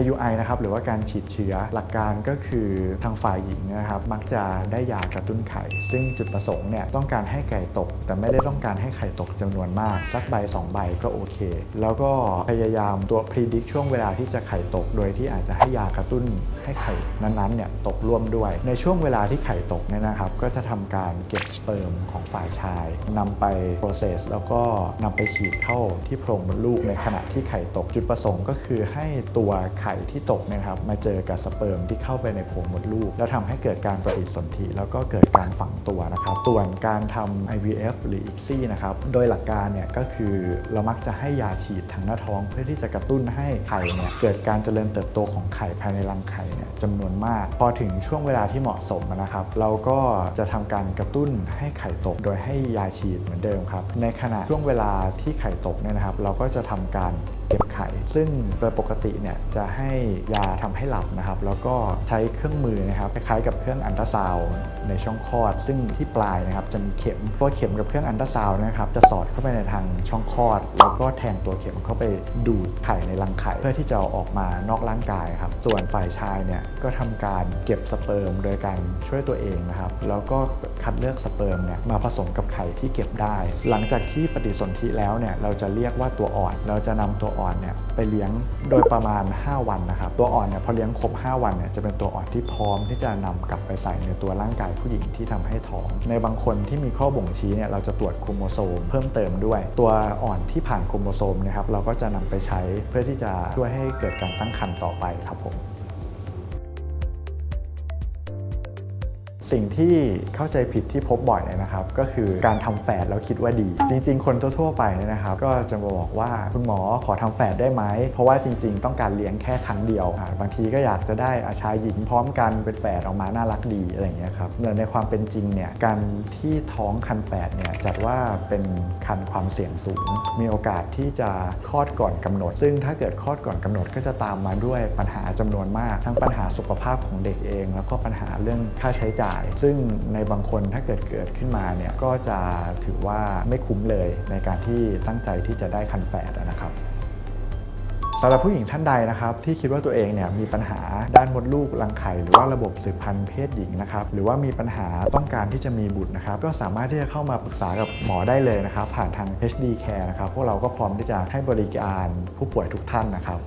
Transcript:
IUI นะครับหรือว่าการฉีดเชื้อหลักการก็คือทางฝ่ายหญิงนะครับมักจะได้ยากระตุ้นไข่ ซึ่งจุดประสงค์เนี่ยต้องการให้ไก่ตก แต่ไม่ได้ต้องการให้ไข่ตกจำนวนมาก สักใบสองใบก็โอเค แล้วก็พยายามตัว predict ช่วงเวลาที่จะไข่ตก โดยที่อาจจะให้ยากระตุ้นให้ไข่นั้นๆเนี่ยตกร่วมด้วย ในช่วงเวลาที่ไข่ตกเนี่ยนะครับก็จะทำการเก็บสเปิร์มของฝ่ายชายนำไป process แล้วก็นำไปฉีดเข้าที่โพรงมดลูกในขณะที่ไข่ตกจุดประสงค์ก็คือให้ตัวไข่ที่ตกนะครับมาเจอกับสเปิร์มที่เข้าไปในโพรงมดลูก แล้วทำให้เกิดการปฏิสนธิแล้วก็เกิดการฝังตัวนะครับส่วนการทำ IVF หรือ ICSI นะครับโดยหลักการเนี่ยก็คือเรามักจะให้ยาฉีดทางหน้าท้อง เพื่อที่จะกระตุ้นให้ไข่เนี่ยเกิดการเจริญเติบโตของไข่ภายในรังไข่เนี่ยจำนวนมาก พอถึงช่วงเวลาที่เหมาะสมนะครับ เราก็จะทำการกระตุ้นให้ไข่ตก โดยให้ยาฉีดเหมือนเดิมครับ ในขณะช่วงเวลาที่ไข่ตกเนี่ยนะครับ เราก็จะทำการเก็บไข่ ซึ่งโดยปกติเนี่ยจะให้ยาทำให้หลับนะครับ แล้วก็ใช้เครื่องมือนะครับคล้ายๆกับเครื่องอันตราซาวด์ในช่องคลอด ซึ่งที่ปลายนะครับจะมีเข็มตัวเข็มกับเครื่องอันตราซาวด์นะครับจะสอดเข้าไปในทางช่องคลอด แล้วก็แทงตัวเข็มเข้าไปดูดไข่ในรังไข่เพื่อที่จะเอาออกมานอกร่างกายครับส่วนฝ่ายชายเนี่ยก็ทำการเก็บสเปิร์มโดยการช่วยตัวเองนะครับ แล้วก็คัดเลือกสเปิร์มเนี่ยมาผสมกับไข่ที่เก็บได้ หลังจากที่ปฏิสนธิแล้วเนี่ยเราจะเรียกว่าตัวอ่อน เราจะนำตัวอ่อนเนี่ยไปเลี้ยงโดยประมาณ 5วันนะครับ ตัวอ่อนเนี่ยพอเลี้ยงครบ 5 วันเนี่ยจะเป็นตัวอ่อนที่พร้อมที่จะนำกลับไปใส่ในตัวร่างกายผู้หญิงที่ทำให้ท้อง ในบางคนที่มีข้อบ่งชี้เนี่ยเราจะตรวจโครโมโซมเพิ่มเติมด้วย ตัวอ่อนที่ผ่านโครโมโซมนะครับเราก็จะนำไปใช้เพื่อที่จะช่วยให้เกิดการตั้งครรภ์ต่อไปครับผม สิ่งที่เข้าใจผิดที่พบบ่อยเลยนะครับ ก็คือการทำแฝดแล้วคิดว่าดี จริง ๆ คนทั่วๆไปเนี่ยนะครับ ก็จะมาบอกว่าคุณหมอขอทำแฝดได้ไหม เพราะว่าจริง ๆ ต้องการเลี้ยงแค่ครั้งเดียว บางทีก็อยากจะได้อาชายหญิงพร้อมกันเป็นแฝดออกมาน่ารักดีอะไรอย่างเงี้ยครับแต่ในความเป็นจริงเนี่ยการที่ท้องคันแฝดเนี่ยจัดว่าเป็นคันความเสี่ยงสูง มีโอกาสที่จะคลอดก่อนกำหนด ซึ่งถ้าเกิดคลอดก่อนกำหนดก็จะตามมาด้วยปัญหาจำนวนมาก ทั้งปัญหาสุขภาพของเด็กเอง แล้วก็ปัญหาเรื่องค่าใช้จ่ายาย ซึ่งในบางคนถ้าเกิดเกิดขึ้นมาเนี่ยก็จะถือว่าไม่คุ้มเลยในการที่ตั้งใจที่จะได้คันแฝดนะครับสำหรับผู้หญิงท่านใดนะครับที่คิดว่าตัวเองเนี่ยมีปัญหาด้านมดลูกรังไข่หรือว่าระบบสืบพันธุ์เพศหญิงนะครับหรือว่ามีปัญหาต้องการที่จะมีบุตรนะครับก็สามารถที่จะเข้ามาปรึกษากับหมอได้เลยนะครับผ่านทาง HD Care นะครับพวกเราก็พร้อมที่จะให้บริการผู้ป่วยทุกท่านนะครับ